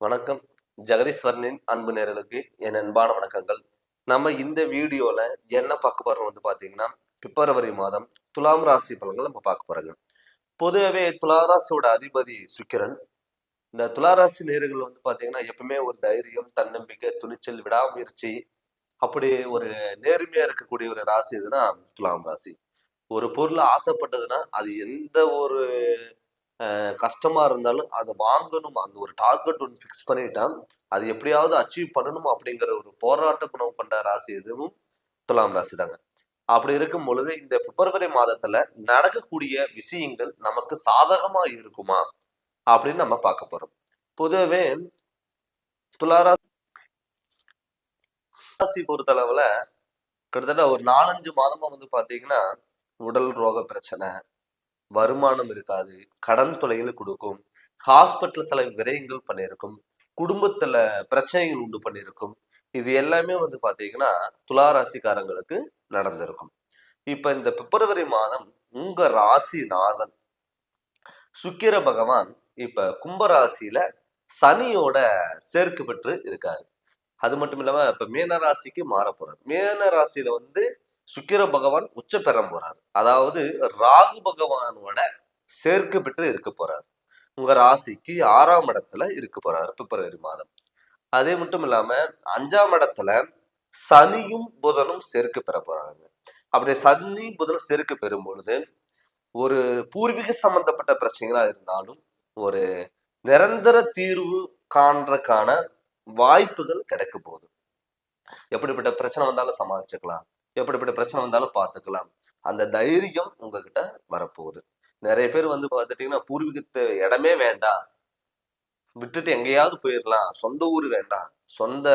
வணக்கம். ஜெகதீஸ்வரனின் அன்பு நேரலுக்கு என் அன்பான வணக்கங்கள். நம்ம இந்த வீடியோவில் என்ன பார்க்க போறோம் வந்து பார்த்தீங்கன்னா பிப்ரவரி மாதம் துலாம் ராசி பலன்கள் நம்ம பார்க்க போறோங்க. பொதுவாகவே துளாராசியோட அதிபதி சுக்கிரன். இந்த துளாராசி நேர்கள் வந்து பார்த்தீங்கன்னா எப்பவுமே ஒரு தைரியம் தன்னம்பிக்கை துணிச்சல் விடாமுயற்சி அப்படி ஒரு நேர்மையா இருக்கக்கூடிய ஒரு ராசி எதுனா துலாம் ராசி. ஒரு பொருள் ஆசைப்பட்டதுன்னா அது எந்த ஒரு கஷ்டமா இருந்தாலும் அதை வாங்கணும். அந்த ஒரு டார்கெட் ஒன்று ஃபிக்ஸ் பண்ணிட்டா அது எப்படியாவது அச்சீவ் பண்ணணும் அப்படிங்கிற ஒரு போராட்ட குணம் கொண்ட ராசி எதுவும் துலாம் ராசி தாங்க. அப்படி இருக்கும் பொழுது இந்த பிப்ரவரி மாதத்துல நடக்கக்கூடிய விஷயங்கள் நமக்கு சாதகமா இருக்குமா அப்படின்னு நம்ம பார்க்க போறோம். பொதுவே துளாராசி பொறுத்தளவுல கிட்டத்தட்ட ஒரு நாலஞ்சு மாதமா வந்து பாத்தீங்கன்னா உடல் ரோக பிரச்சனை வருமானம் இருக்காது கடன் தொலைகள் கொடுக்கும் ஹாஸ்பிட்டல் செலவு விரயங்கள் பண்ணியிருக்கும் குடும்பத்துல பிரச்சனைகள் உண்டு பண்ணியிருக்கும். இது எல்லாமே வந்து பாத்தீங்கன்னா துளாராசிக்காரங்களுக்கு நடந்திருக்கும். இப்ப இந்த பிப்ரவரி மாதம் உங்க ராசி நாதன் சுக்கிர பகவான் இப்ப கும்பராசியில சனியோட சேர்க்கு பெற்று இருக்காரு. அது மட்டும் இல்லாம இப்ப மீனராசிக்கு மாற போறாரு மீன ராசியில வந்து சுக்கிர பகவான் உச்ச பெற போறாரு. அதாவது ராகு பகவானோட சேர்க்கை பெற்று இருக்க போறாரு. உங்க ராசிக்கு ஆறாம் இடத்துல இருக்க போறாரு பிப்ரவரி மாதம். அதே மட்டும் இல்லாம அஞ்சாம் இடத்துல சனியும் புதனும் சேர்க்க பெற போறாங்க. அப்படி சனி புதனும் சேர்க்க பெறும் பொழுது ஒரு பூர்வீக சம்பந்தப்பட்ட பிரச்சனைகளா இருந்தாலும் ஒரு நிரந்தர தீர்வு காண்றதுக்கான வாய்ப்புகள் கிடைக்க போகுது. எப்படிப்பட்ட பிரச்சனை வந்தாலும் சமாளிச்சுக்கலாம். எப்படிப்பட்ட பிரச்சனை வந்தாலும் பார்த்துக்கலாம். அந்த தைரியம் உங்ககிட்ட வரப்போகுது. நிறைய பேர் வந்து பார்த்துட்டீங்கன்னா பூர்வீகத்து இடமே வேண்டாம். விட்டுட்டு எங்கேயாவது போயிடலாம் சொந்த ஊர் வேண்டாம். சொந்த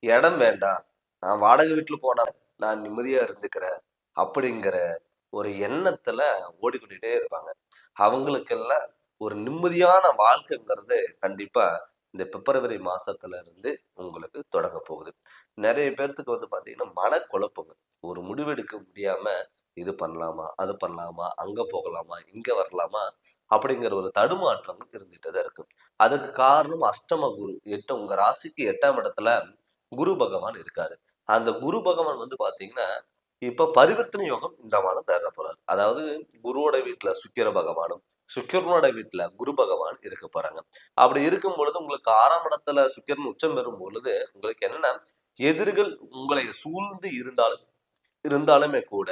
இடம் வேண்டாம். நான் வாடகை வீட்டுல போனால் நான் நிம்மதியா இருந்துக்கிறேன் அப்படிங்கிற ஒரு எண்ணத்துல ஓடிக்கொண்டே இருப்பாங்க. அவங்களுக்கெல்லாம் ஒரு நிம்மதியான வாழ்க்கைங்கிறது கண்டிப்பா இந்த பிப்ரவரி மாசத்துல இருந்து உங்களுக்கு தொடங்க போகுது. நிறைய பேர்த்துக்கு வந்து பாத்தீங்கன்னா மனக்குழப்பங்கள். ஒரு முடிவெடுக்க முடியாம இது பண்ணலாமா அது பண்ணலாமா அங்க போகலாமா இங்க வரலாமா அப்படிங்கிற ஒரு தடுமாற்றம் இருந்துட்டு தான் இருக்கு. அதுக்கு காரணம் அஷ்டம குரு எட்டு உங்க ராசிக்கு எட்டாம் இடத்துல குரு பகவான் இருக்காரு. அந்த குரு பகவான் வந்து பாத்தீங்கன்னா இப்ப பரிவர்த்தனை யோகம் இந்த மாதம் தர போறாரு. அதாவது குருவோட வீட்டுல சுக்கிர பகவானும் சுக்கிரனோட வீட்டுல குரு பகவான் இருக்க போறாங்க. அப்படி இருக்கும் பொழுது உங்களுக்கு ஆறாம் இடத்துல சுக்கிரன் உச்சம் பெறும் பொழுது உங்களுக்கு என்னன்னா எதிரிகள் உங்களை சூழ்ந்து இருந்தாலும் இருந்தாலுமே கூட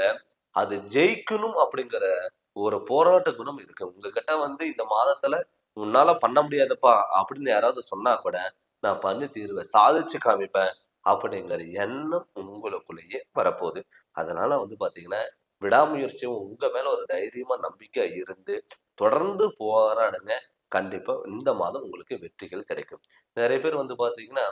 அது ஜெயிக்கணும் அப்படிங்கிற ஒரு போராட்ட குணம் இருக்கு. உங்ககிட்ட வந்து இந்த மாதத்துல உன்னால பண்ண முடியாதப்பா அப்படின்னு யாராவது சொன்னா கூட நான் பண்ணி தீருவேன் சாதிச்சு காமிப்பேன் அப்படிங்கிற எண்ணம் உங்களுக்குள்ளேயே வரப்போகுது. அதனால வந்து பாத்தீங்கன்னா விடாமுயற்சியும் உங்க மேல ஒரு தைரியமா நம்பிக்கை இருந்து தொடர்ந்து போராடுங்க. கண்டிப்பா இந்த மாதம் உங்களுக்கு வெற்றிகள் கிடைக்கும். நிறைய பேர் வந்து பாத்தீங்கன்னா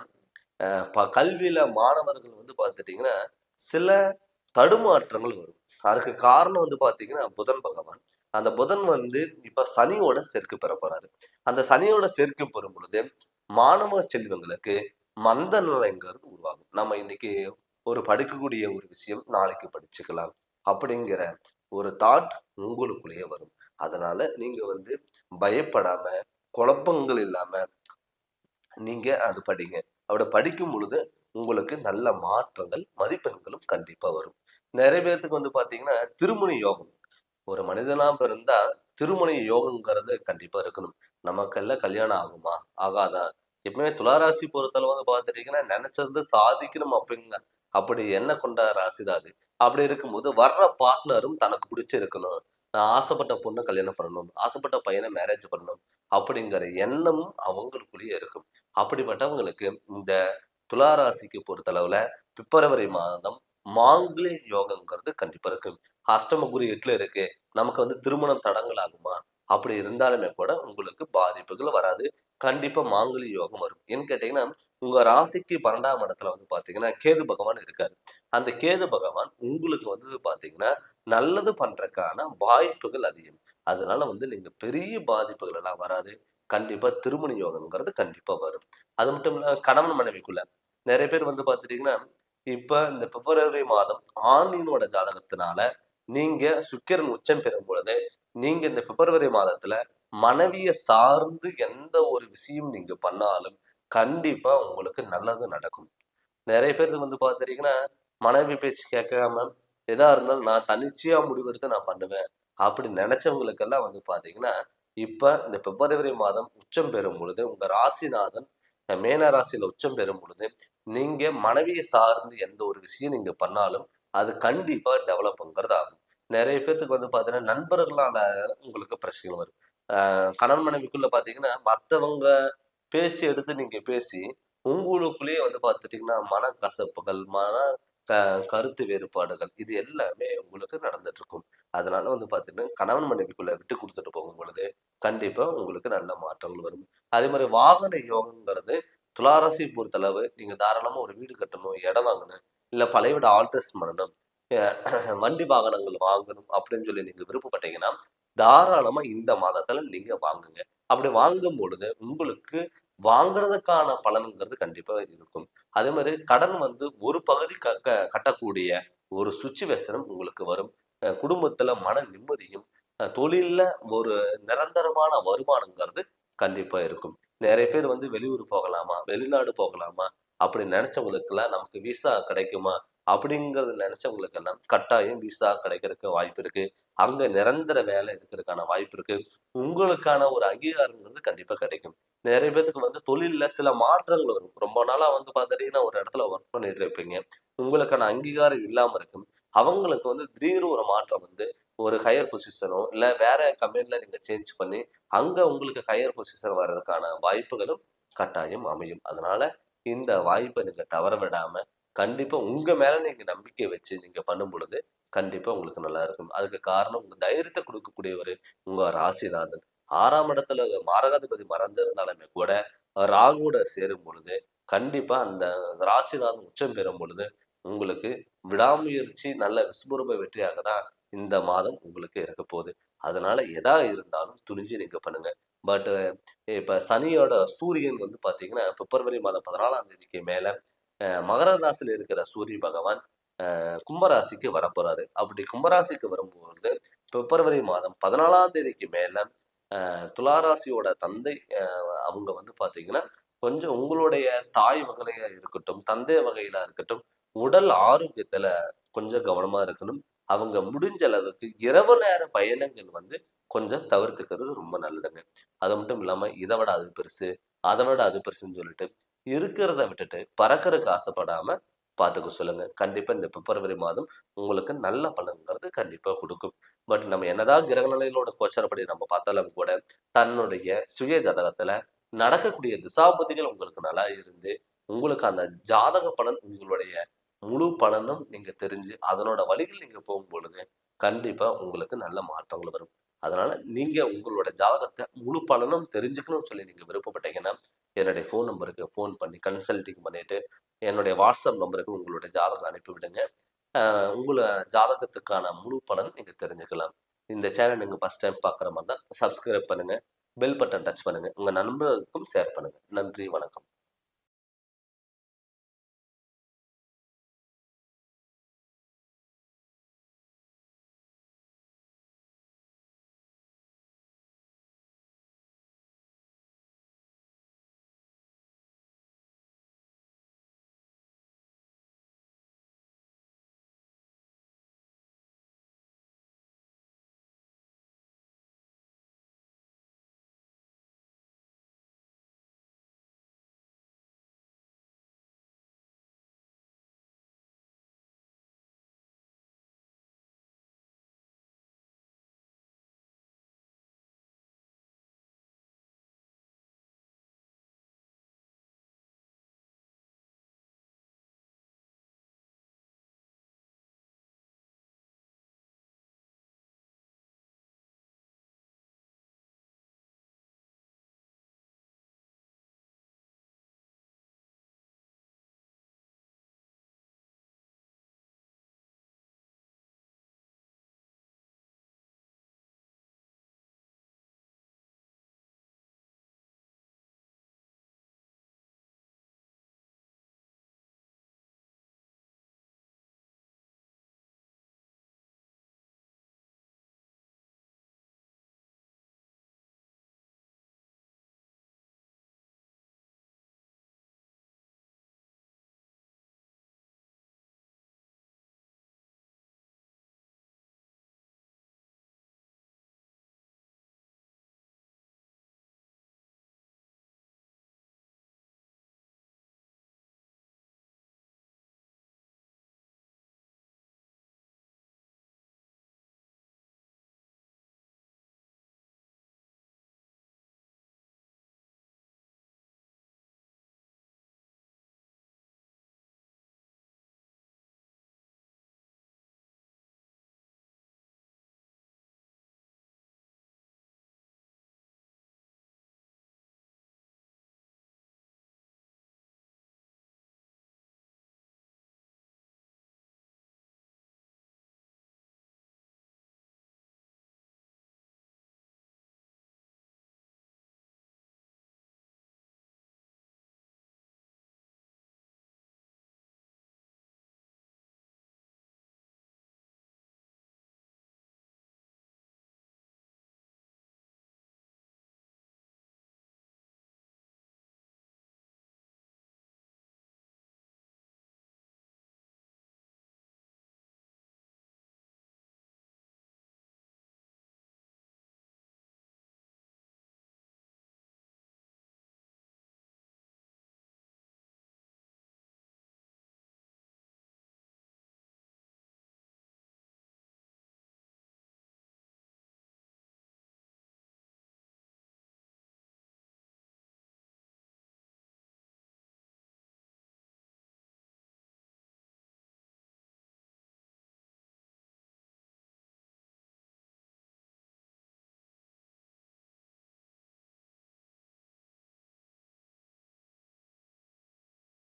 ப- கல்வியில மாணவர்கள் வந்து பார்த்துட்டீங்கன்னா சில தடுமாற்றங்கள் வரும். அதுக்கு காரணம் வந்து பாத்தீங்கன்னா புதன் பகவான். அந்த புதன் வந்து இப்ப சனியோட சேர்க்கு பெற போறாரு. அந்த சனியோட சேர்க்கு பெறும் பொழுது மாணவ செல்வங்களுக்கு மந்த நிலைங்கிறது உருவாகும். நம்ம இன்னைக்கு ஒரு படிக்கக்கூடிய ஒரு விஷயம் நாளைக்கு படிச்சுக்கலாம். அப்படிங்கிற ஒரு தாட் உங்களுக்குள்ளேயே வரும். அதனால நீங்க வந்து பயப்படாம குழப்பங்கள் இல்லாம நீங்க அது படிங்க. அப்படி படிக்கும் பொழுது உங்களுக்கு நல்ல மாற்றங்கள் மதிப்பெண்களும் கண்டிப்பா வரும். நிறைய பேர்த்துக்கு வந்து பாத்தீங்கன்னா திருமண யோகம். ஒரு மனிதனா பிறந்தா திருமண யோகங்கிறது கண்டிப்பா இருக்கணும். நமக்கெல்லாம் கல்யாணம் ஆகுமா? ஆகாதா? எப்பவுமே துளாராசி பொறுத்தளவு வந்து பார்த்துட்டீங்கன்னா நினைச்சது சாதிக்கணும் அப்படிங்க. அப்படி என்ன கொண்ட ராசி தான் அது? அப்படி இருக்கும்போது வர்ற பார்ட்னரும் தனக்கு பிடிச்சிருக்கணும். நான் ஆசைப்பட்ட பொண்ணை கல்யாணம் பண்ணணும் ஆசைப்பட்ட பையனை மேரேஜ் பண்ணணும் அப்படிங்கிற எண்ணமும் அவங்களுக்குள்ளேயே இருக்கும். அப்படிப்பட்டவங்களுக்கு இந்த துளாராசிக்கு பொறுத்தளவுல பிப்ரவரி மாதம் மாங்கிலி யோகங்கிறது கண்டிப்பா இருக்கு அஷ்டம குரு எட்டுல இருக்கு. நமக்கு வந்து திருமணம் தடங்கள் ஆகுமா அப்படி இருந்தாலுமே கூட உங்களுக்கு பாதிப்புகள் வராது. கண்டிப்பா மாங்கலி யோகம் வரும். ஏன்னு கேட்டீங்கன்னா உங்க ராசிக்கு பன்னெண்டாம் இடத்துல வந்து பாத்தீங்கன்னா கேது பகவான் இருக்காரு. அந்த கேது பகவான் உங்களுக்கு வந்து பாத்தீங்கன்னா நல்லது பண்றதுக்கான வாய்ப்புகள் அதிகம். அதனால வந்து நீங்க பெரிய பாதிப்புகள் எல்லாம் வராது. கண்டிப்பா திருமண யோகம்ங்கிறது கண்டிப்பா வரும். அது மட்டும் இல்ல கணவன் மனைவிக்குள்ள நிறைய பேர் வந்து பாத்துட்டீங்கன்னா இப்ப இந்த பிப்ரவரி மாதம் ஆணினோட ஜாதகத்தினால நீங்க சுக்கிரன் உச்சம் பெறும் பொழுது நீங்க இந்த பிப்ரவரி மாதத்துல மனைவியை சார்ந்து எந்த ஒரு விஷயம் நீங்க பண்ணாலும் கண்டிப்பா உங்களுக்கு நல்லது நடக்கும். நிறைய பேருக்கு வந்து பார்த்துட்டீங்கன்னா மனைவி பேச்சு கேட்காம எதா இருந்தாலும் நான் தனிச்சையா முடிவெடுத்து நான் பண்ணுவேன் அப்படி நினைச்சவங்களுக்கெல்லாம் வந்து பாத்தீங்கன்னா இப்ப இந்த பிப்ரவரி மாதம் உச்சம் பெறும் பொழுது உங்க ராசிநாதன் மேன ராசியில உச்சம் பெறும் பொழுது நீங்க மனைவியை சார்ந்து எந்த ஒரு விஷயம் நீங்க பண்ணாலும் அது கண்டிப்பா டெவலப்ங்கிறது ஆகும் நிறைய பேர்த்துக்கு வந்து பாத்தீங்கன்னா நண்பர்களால் உங்களுக்கு பிரச்சனைகள் வரும். ஆஹ் கணவன் மனைவிக்குள்ள பாத்தீங்கன்னா மத்தவங்க பேச்சு எடுத்து நீங்க பேசி உங்களுக்குள்ளேயே வந்து பார்த்துட்டீங்கன்னா மனக்கசப்புகள் மன க கருத்து வேறுபாடுகள் இது எல்லாமே உங்களுக்கு நடந்துட்டு இருக்கும் அதனால வந்து பார்த்தீங்கன்னா கணவன் மனைவிக்குள்ள விட்டு கொடுத்துட்டு போகும் பொழுது கண்டிப்பா உங்களுக்கு நல்ல மாற்றங்கள் வரும். அதே மாதிரி வாகன யோகங்கிறது துளாராசி பொறுத்தளவு நீங்க தாராளமா ஒரு வீடு கட்டணும் இடம் வாங்கணும் இல்ல பழைய வீடு ஆல்ட்ரஸ் பண்ணணும் வண்டி வாகனங்கள் வாங்கணும் அப்படின்னு சொல்லி நீங்க விருப்பப்பட்டீங்கன்னா தாராளமா இந்த மாதத்துல நீங்க வாங்குங்க. அப்படி வாங்கும் பொழுது உங்களுக்கு வாங்குறதுக்கான பலன்கிறது கண்டிப்பா இருக்கும். அதே மாதிரி கடன் வந்து ஒரு பகுதி க- க- கட்டக்கூடிய ஒரு சுச்சுவேஷனும் உங்களுக்கு வரும். குடும்பத்துல மன நிம்மதியும் அஹ் தொழில்ல ஒரு நிரந்தரமான வருமானங்கிறது கண்டிப்பா இருக்கும். நிறைய பேர் வந்து வெளியூர் போகலாமா வெளிநாடு போகலாமா அப்படி நினைச்சவங்களுக்கெல்லாம் நமக்கு விசா கிடைக்குமா அப்படிங்கறது நினைச்சவங்களுக்கெல்லாம் கட்டாயம் விசா கிடைக்கிறதுக்கு வாய்ப்பு இருக்கு. அங்க நிரந்தர வேலை இருக்கிறதுக்கான வாய்ப்பு இருக்கு. உங்களுக்கான ஒரு அங்கீகாரங்கிறது கண்டிப்பா கிடைக்கும். நிறைய பேத்துக்கு வந்து தொழில்ல சில மாற்றங்கள் வரும். ரொம்ப நாளா வந்து பாத்துட்டீங்கன்னா ஒரு இடத்துல ஒர்க் பண்ணிட்டு இருப்பீங்க. உங்களுக்கான அங்கீகாரம் இல்லாம இருக்கும். அவங்களுக்கு வந்து திடீர்னு ஒரு மாற்றம் வந்து ஒரு ஹையர் பொசிஷனோ இல்ல வேற கம்பெனில நீங்க சேஞ்ச் பண்ணி அங்க உங்களுக்கு ஹையர் பொசிஷன் வர்றதுக்கான வாய்ப்புகளும் கட்டாயம் அமையும். அதனால இந்த வாய்ப்பை நீங்க தவற விடாம கண்டிப்பா உங்க மேல நீங்க நம்பிக்கை வச்சு நீங்க பண்ணும் பொழுது கண்டிப்பா உங்களுக்கு நல்லா இருக்கும். அதுக்கு காரணம் உங்க தைரியத்தை கொடுக்கக்கூடியவர் உங்க ராசிநாதன். ஆறாம் இடத்துல மாரகாதிபதி மறந்திருந்தாலுமே கூட ராகுவோட சேரும் பொழுது கண்டிப்பா அந்த ராசிநாதன் உச்சம் பெறும் பொழுது உங்களுக்கு விடாமுயற்சி நல்ல விஸ்வரூப வெற்றியாக தான் இந்த மாதம் உங்களுக்கு இருக்க போகுது. அதனால எதா இருந்தாலும் துணிஞ்சு நீங்க பண்ணுங்க. பட் இப்ப சனியோட சூரியன் வந்து பாத்தீங்கன்னா பிப்ரவரி மாதம் பதினாலாம் தேதிக்கு மேல மகர ராசியில் இருக்கிற சூரிய பகவான் கும்பராசிக்கு வரப்போறாரு. அப்படி கும்பராசிக்கு வரும்பொழுது பிப்ரவரி மாதம் பதினாலாம் தேதிக்கு மேல அஹ், துளாராசியோட தந்தை அஹ், அவங்க வந்து பாத்தீங்கன்னா கொஞ்சம் உங்களுடைய தாய் வகையில இருக்கட்டும் தந்தை வகையில இருக்கட்டும் உடல் ஆரோக்கியத்துல கொஞ்சம் கவனமா இருக்கணும். அவங்க முடிஞ்ச அளவுக்கு இரவு நேர பயணங்கள் வந்து கொஞ்சம் தவிர்த்துக்கிறது ரொம்ப நல்லதுங்க. அது மட்டும் இல்லாம இதை விட அது பெருசு அதை விட அது பெருசுன்னு சொல்லிட்டு இருக்கிறத விட்டுட்டு பறக்கிறதுக்கு ஆசைப்படாம பார்த்துக்க சொல்லுங்க. கண்டிப்பா இந்த பிப்ரவரி மாதம் உங்களுக்கு நல்ல பலன்கிறது கண்டிப்பா கொடுக்கும். பட் நம்ம என்னதான் கிரக நிலைகளோட கோச்சரப்படி நம்ம பார்த்தாலும் கூட தன்னுடைய சுய ஜாதகத்துல நடக்கக்கூடிய திசாபதிகள் உங்களுக்கு நல்லா இருந்து உங்களுக்கு அந்த ஜாதக பலன் உங்களுடைய முழு பலனும் நீங்க தெரிஞ்சு அதனோட வழிகள் நீங்க போகும் பொழுது கண்டிப்பா உங்களுக்கு நல்ல மாற்றங்கள் வரும். அதனால நீங்க உங்களோட ஜாதகத்தை முழு பலனும் தெரிஞ்சுக்கணும்னு சொல்லி நீங்க விருப்பப்பட்டீங்கன்னா என்னுடைய ஃபோன் நம்பருக்கு ஃபோன் பண்ணி கன்சல்டிங் பண்ணிவிட்டு என்னுடைய வாட்ஸ்அப் நம்பருக்கு உங்களுடைய ஜாதகம் அனுப்பிவிடுங்க. உங்களை ஜாதகத்துக்கான முழு பலன் நீங்கள் தெரிஞ்சுக்கலாம். இந்த சேனல் நீங்கள் ஃபர்ஸ்ட் டைம் பார்க்குற மாதிரி தான் சப்ஸ்கிரைப் பண்ணுங்கள் பெல் பட்டன் டச் பண்ணுங்கள் உங்கள் நண்பர்களுக்கும் ஷேர் பண்ணுங்கள் நன்றி வணக்கம்.